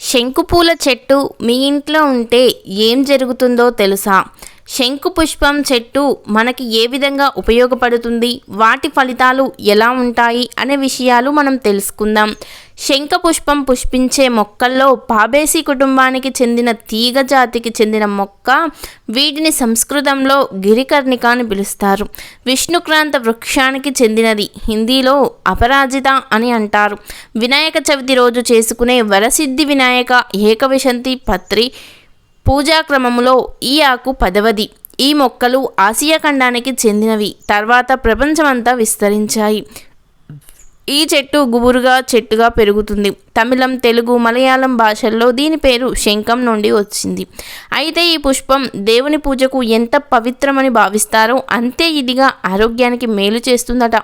శంకుపూల చెట్టు మీ ఇంట్లో ఉంటే ఏం జరుగుతుందో తెలుసా? శంకు పుష్పం చెట్టు మనకి ఏ విధంగా ఉపయోగపడుతుంది? వాటి ఫలితాలు ఎలా ఉంటాయి? అనే విషయాలు మనం తెలుసుకుందాం. శంఖపుష్పం పుష్పించే మొక్కల్లో పాబేసి కుటుంబానికి చెందిన తీగ జాతికి చెందిన మొక్క వీటిని సంస్కృతంలో గిరికర్ణిక అని పిలుస్తారు. విష్ణుక్రాంత వృక్షానికి చెందినది హిందీలో అపరాజిత అని అంటారు. వినాయక చవితి రోజు చేసుకునే వరసిద్ధి వినాయక ఏకవిశంతి పత్రి పూజా క్రమములో ఈ ఆకు పదవది. ఈ మొక్కలు ఆసియా ఖండానికి చెందినవి. తర్వాత ప్రపంచమంతా విస్తరించాయి. ఈ చెట్టు గుబురుగా చెట్టుగా పెరుగుతుంది. తమిళం తెలుగు మలయాళం భాషల్లో దీని పేరు శంఖం నుండి వచ్చింది. అయితే ఈ పుష్పం దేవుని పూజకు ఎంత పవిత్రమని భావిస్తారో అంతే ఇదిగా ఆరోగ్యానికి మేలు చేస్తుందట.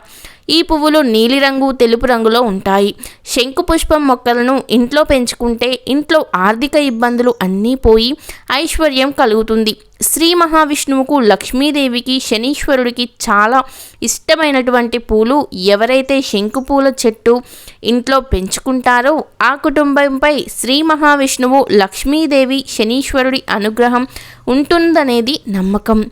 ఈ పువ్వులు నీలిరంగు తెలుపు రంగులో ఉంటాయి. శంకు పుష్పం మొక్కలను ఇంట్లో పెంచుకుంటే ఇంట్లో ఆర్థిక ఇబ్బందులు అన్నీ పోయి ఐశ్వర్యం కలుగుతుంది. శ్రీ మహావిష్ణువుకు లక్ష్మీదేవికి శనీశ్వరుడికి చాలా ఇష్టమైనటువంటి పూలు ఎవరైతే శంకు పూల చెట్టు ఇంట్లో పెంచుకుంటారో ఆ కుటుంబంపై శ్రీ మహావిష్ణువు లక్ష్మీదేవి శనీశ్వరుడి అనుగ్రహం ఉంటుందనేది నమ్మకం.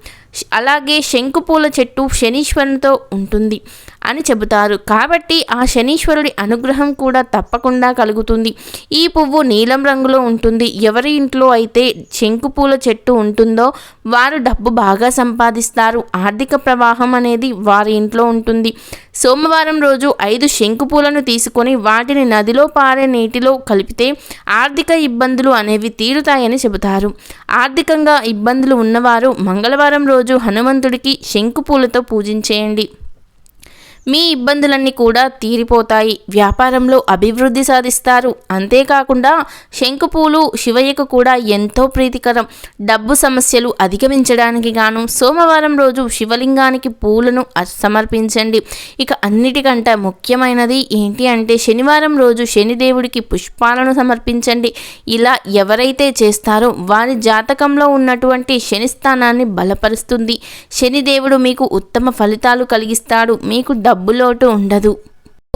అలాగే శంకుపూల చెట్టు శనీశ్వరునితో ఉంటుంది. అని చెబుతారు. కాబట్టి ఆ శనీశ్వరుడి అనుగ్రహం కూడా తప్పకుండా కలుగుతుంది. ఈ పువ్వు నీలం రంగులో ఉంటుంది. ఎవరి ఇంట్లో అయితే శంకుపూల చెట్టు ఉంటుందో వారు డబ్బు బాగా సంపాదిస్తారు. ఆర్థిక ప్రవాహం అనేది వారి ఇంట్లో ఉంటుంది. సోమవారం రోజు ఐదు శంకుపూలను తీసుకొని వాటిని నదిలో పారే నీటిలో కలిపితే ఆర్థిక ఇబ్బందులు అనేవి తీరుతాయని చెబుతారు. ఆర్థికంగా ఇబ్బందులు ఉన్నవారు మంగళవారం రోజు హనుమంతుడికి శంకుపూలతో పూజించేయండి. మీ ఇబ్బందులన్నీ కూడా తీరిపోతాయి. వ్యాపారంలో అభివృద్ధి సాధిస్తారు. అంతేకాకుండా శంకుపూలు శివయ్యకు కూడా ఎంతో ప్రీతికరం. డబ్బు సమస్యలు అధిగమించడానికి గాను సోమవారం రోజు శివలింగానికి పూలను సమర్పించండి. ఇక అన్నిటికంటే ముఖ్యమైనది ఏంటి అంటే శనివారం రోజు శనిదేవుడికి పుష్పాలను సమర్పించండి. ఇలా ఎవరైతే చేస్తారో వారి జాతకంలో ఉన్నటువంటి శని స్థానాన్ని బలపరుస్తుంది. శనిదేవుడు మీకు ఉత్తమ ఫలితాలు కలిగిస్తాడు. మీకు డబ్బులోటు ఉండదు.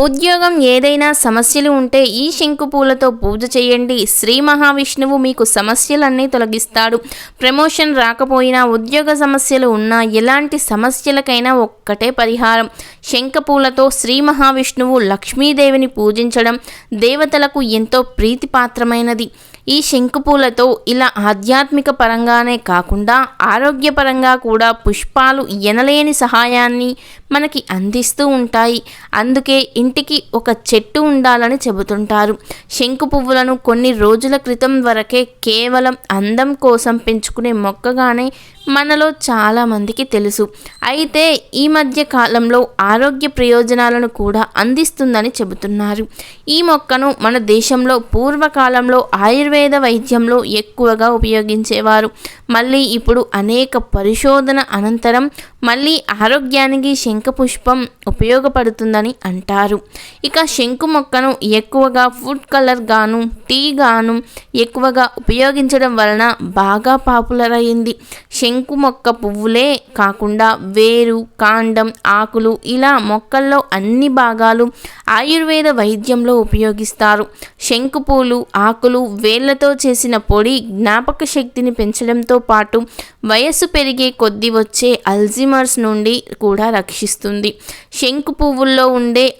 ఉద్యోగం ఏదైనా సమస్యలు ఉంటే ఈ శంకు పూలతో పూజ చేయండి. శ్రీ మహావిష్ణువు మీకు సమస్యలన్నీ తొలగిస్తాడు. ప్రమోషన్ రాకపోయినా ఉద్యోగ సమస్యలు ఉన్నా ఎలాంటి సమస్యలకైనా ఒక్కటే పరిహారం. శంఖ పూలతో శ్రీ మహావిష్ణువు లక్ష్మీదేవిని పూజించడం దేవతలకు ఎంతో ప్రీతిపాత్రమైనది. ఈ శంకుపూలతో ఇలా ఆధ్యాత్మిక పరంగానే కాకుండా ఆరోగ్యపరంగా కూడా పుష్పాలు ఎనలేని సహాయాన్ని మనకి అందిస్తూ ఉంటాయి. అందుకే ఇంటికి ఒక చెట్టు ఉండాలని చెబుతుంటారు. శంకు పువ్వులను కొన్ని రోజుల క్రితం వరకే కేవలం అందం కోసం పెంచుకునే మొక్కగానే మనలో చాలామందికి తెలుసు. అయితే ఈ మధ్య కాలంలో ఆరోగ్య ప్రయోజనాలను కూడా అందిస్తుందని చెబుతున్నారు. ఈ మొక్కను మన దేశంలో పూర్వకాలంలో ఆయుర్వేద వైద్యంలో ఎక్కువగా ఉపయోగించేవారు. మళ్ళీ ఇప్పుడు అనేక పరిశోధన అనంతరం మళ్ళీ ఆరోగ్యానికి శంఖపుష్పం ఉపయోగపడుతుందని అంటారు. ఇక శంకు మొక్కను ఎక్కువగా ఫుడ్ కలర్ గాను టీ గాను ఎక్కువగా ఉపయోగించడం వలన బాగా పాపులర్ అయింది. శంకు మొక్క పువ్వులే కాకుండా వేరు కాండం ఆకులు ఇలా మొక్కల్లో అన్ని భాగాలు ఆయుర్వేద వైద్యంలో ఉపయోగిస్తారు. శంకు పూలు ఆకులు వేళ్ళతో చేసిన పొడి జ్ఞాపక శక్తిని పెంచడంతో పాటు వయస్సు పెరిగే కొద్దీ వచ్చే అల్జిమర్స్ నుండి కూడా రక్షిస్తుంది. శంకు పువ్వుల్లో ఉండే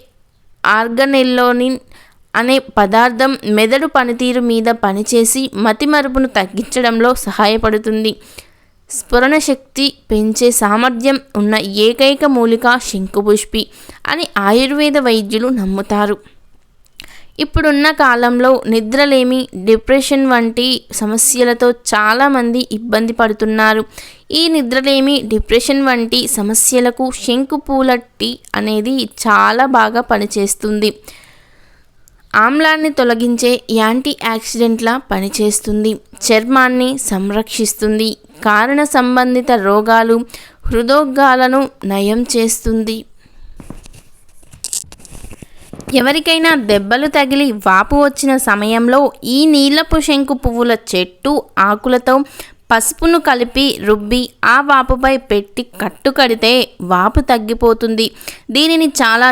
ఆర్గనెల్లోనిన్ అనే పదార్థం మెదడు పనితీరు మీద పనిచేసి మతిమరుపును తగ్గించడంలో సహాయపడుతుంది. స్ఫురణ శక్తి పెంచే సామర్థ్యం ఉన్న ఏకైక మూలిక శంకుపుష్పి అని ఆయుర్వేద వైద్యులు నమ్ముతారు. ఇప్పుడున్న కాలంలో నిద్రలేమి డిప్రెషన్ వంటి సమస్యలతో చాలామంది ఇబ్బంది పడుతున్నారు. ఈ నిద్రలేమి డిప్రెషన్ వంటి సమస్యలకు శంకుపూల టీ అనేది చాలా బాగా పనిచేస్తుంది. ఆమ్లాన్ని తొలగించే యాంటీ యాక్సిడెంట్లా పనిచేస్తుంది. చర్మాన్ని సంరక్షిస్తుంది. కారణ సంబంధిత రోగాలు హృదోగాలను నయం చేస్తుంది. ఎవరికైనా దెబ్బలు తగిలి వాపు వచ్చిన సమయంలో ఈ నీలపు శంకు పువ్వుల చెట్టు ఆకులతో పసుపును కలిపి రుబ్బి ఆ వాపుపై పెట్టి కట్టు కడితే వాపు తగ్గిపోతుంది. దీనిని చాలా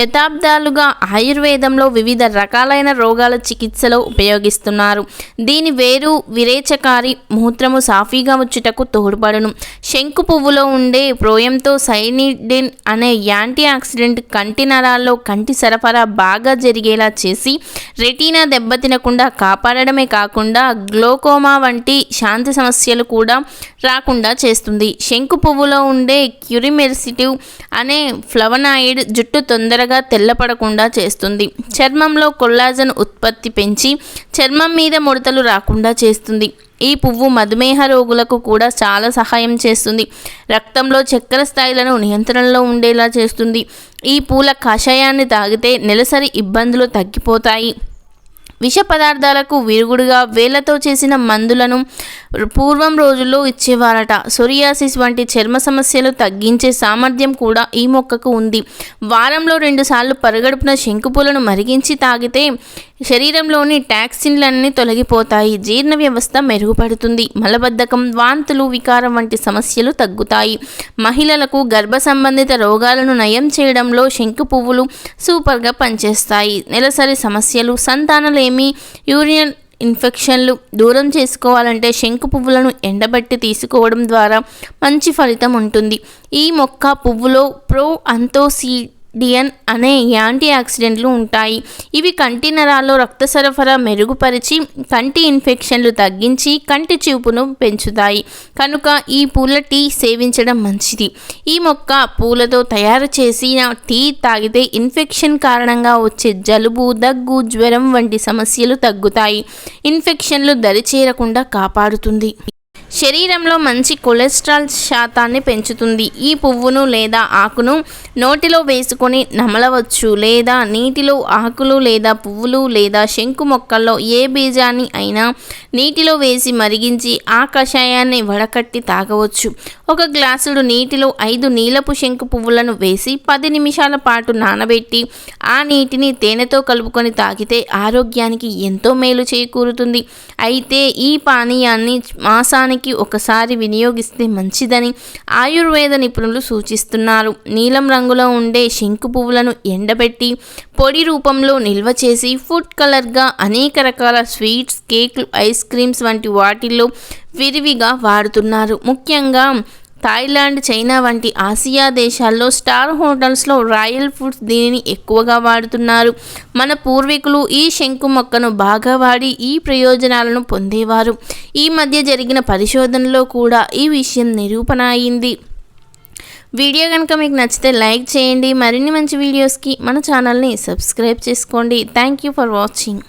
శతాబ్దాలుగా ఆయుర్వేదంలో వివిధ రకాలైన రోగాల చికిత్సలో ఉపయోగిస్తున్నారు. దీని వేరు విరేచకారి మూత్రము సాఫీగా వచ్చుటకు తోడ్పడును. శంకు పువ్వులో ఉండే ప్రోయంతో సైనిడిన్ అనే యాంటీ ఆక్సిడెంట్ కంటి నరాల్లో కంటి సరఫరా బాగా జరిగేలా చేసి రెటీనా దెబ్బతినకుండా కాపాడడమే కాకుండా గ్లోకోమా వంటి శాంతి సమస్యలు కూడా రాకుండా చేస్తుంది. శంకు పువ్వులో ఉండే క్యూరిమెర్సిటివ్ అనే ఫ్లవనాయిడ్ జుట్టు తొందరగా తెల్లపడకుండా చేస్తుంది. చర్మంలో కొల్లాజన్ ఉత్పత్తి పెంచి చర్మం మీద ముడతలు రాకుండా చేస్తుంది. ఈ పువ్వు మధుమేహ రోగులకు కూడా చాలా సహాయం చేస్తుంది. రక్తంలో చక్కెర స్థాయిలను నియంత్రణలో ఉండేలా చేస్తుంది. ఈ పూల కషాయాన్ని తాగితే నెలసరి ఇబ్బందులు తగ్గిపోతాయి. విష పదార్థాలకు విరుగుడుగా వేళ్ళతో చేసిన మందులను పూర్వం రోజుల్లో ఇచ్చేవారట. సొరియాసిస్ వంటి చర్మ సమస్యలు తగ్గించే సామర్థ్యం కూడా ఈ మొక్కకు ఉంది. వారంలో రెండుసార్లు పరగడుపున శంకుపూలను మరిగించి తాగితే శరీరంలోని టాక్సిన్లన్నీ తొలగిపోతాయి. జీర్ణ వ్యవస్థ మెరుగుపడుతుంది. మలబద్ధకం వాంతులు వికారం వంటి సమస్యలు తగ్గుతాయి. మహిళలకు గర్భ సంబంధిత రోగాలను నయం చేయడంలో శంకు పువ్వులు సూపర్గా పనిచేస్తాయి. నెలసరి సమస్యలు సంతానలేమి యూరియన్ ఇన్ఫెక్షన్లు దూరం చేసుకోవాలంటే శంకు పువ్వులను ఎండబెట్టి తీసుకోవడం ద్వారా మంచి ఫలితం ఉంటుంది. ఈ మొక్క పువ్వులో ప్రో అంతోసీ డియన్ అనే యాంటీ ఆక్సిడెంట్లు ఉంటాయి. ఇవి కంటి నరాల్లో రక్త సరఫరా మెరుగుపరిచి కంటి ఇన్ఫెక్షన్లు తగ్గించి కంటి చూపును పెంచుతాయి. కనుక ఈ పూల టీ సేవించడం మంచిది. ఈ మొక్క పూలతో తయారు చేసిన టీ తాగితే ఇన్ఫెక్షన్ కారణంగా వచ్చే జలుబు దగ్గు జ్వరం వంటి సమస్యలు తగ్గుతాయి. ఇన్ఫెక్షన్లు దరిచేరకుండా కాపాడుతుంది. శరీరంలో మంచి కొలెస్ట్రాల్ శాతాన్ని పెంచుతుంది. ఈ పువ్వును లేదా ఆకును నోటిలో వేసుకొని నమలవచ్చు లేదా నీటిలో ఆకులు లేదా పువ్వులు లేదా శంకు మొక్కల్లో ఏ బీజాన్ని అయినా నీటిలో వేసి మరిగించి ఆ కషాయాన్ని వడకట్టి తాగవచ్చు. ఒక గ్లాసుడు నీటిలో ఐదు నీలపు శంకు పువ్వులను వేసి పది నిమిషాల పాటు నానబెట్టి ఆ నీటిని తేనెతో కలుపుకొని తాగితే ఆరోగ్యానికి ఎంతో మేలు చేకూరుతుంది. అయితే ఈ పానీయాన్ని మాసానికి ఒకసారి వినియోగిస్తే మంచిదని ఆయుర్వేద నిపుణులు సూచిస్తున్నారు. నీలం రంగులో ఉండే శంకు పువ్వులను ఎండబెట్టి పొడి రూపంలో నిల్వ చేసి ఫుడ్ కలర్గా అనేక రకాల స్వీట్స్ కేక్లు ఐస్ క్రీమ్స్ వంటి వాటిల్లో విరివిగా వాడుతున్నారు. ముఖ్యంగా థాయిలాండ్ చైనా వంటి ఆసియా దేశాల్లో స్టార్ హోటల్స్లో రాయల్ ఫుడ్స్ దీనిని ఎక్కువగా వాడుతున్నారు. మన పూర్వీకులు ఈ శంకు మొక్కను బాగా వాడి ఈ ప్రయోజనాలను పొందేవారు. ఈ మధ్య జరిగిన పరిశోధనలో కూడా ఈ విషయం నిరూపణ అయింది. వీడియో కనుక మీకు నచ్చితే లైక్ చేయండి. మరిన్ని మంచి వీడియోస్కి మన ఛానల్ని సబ్స్క్రైబ్ చేసుకోండి. Thank you for watching.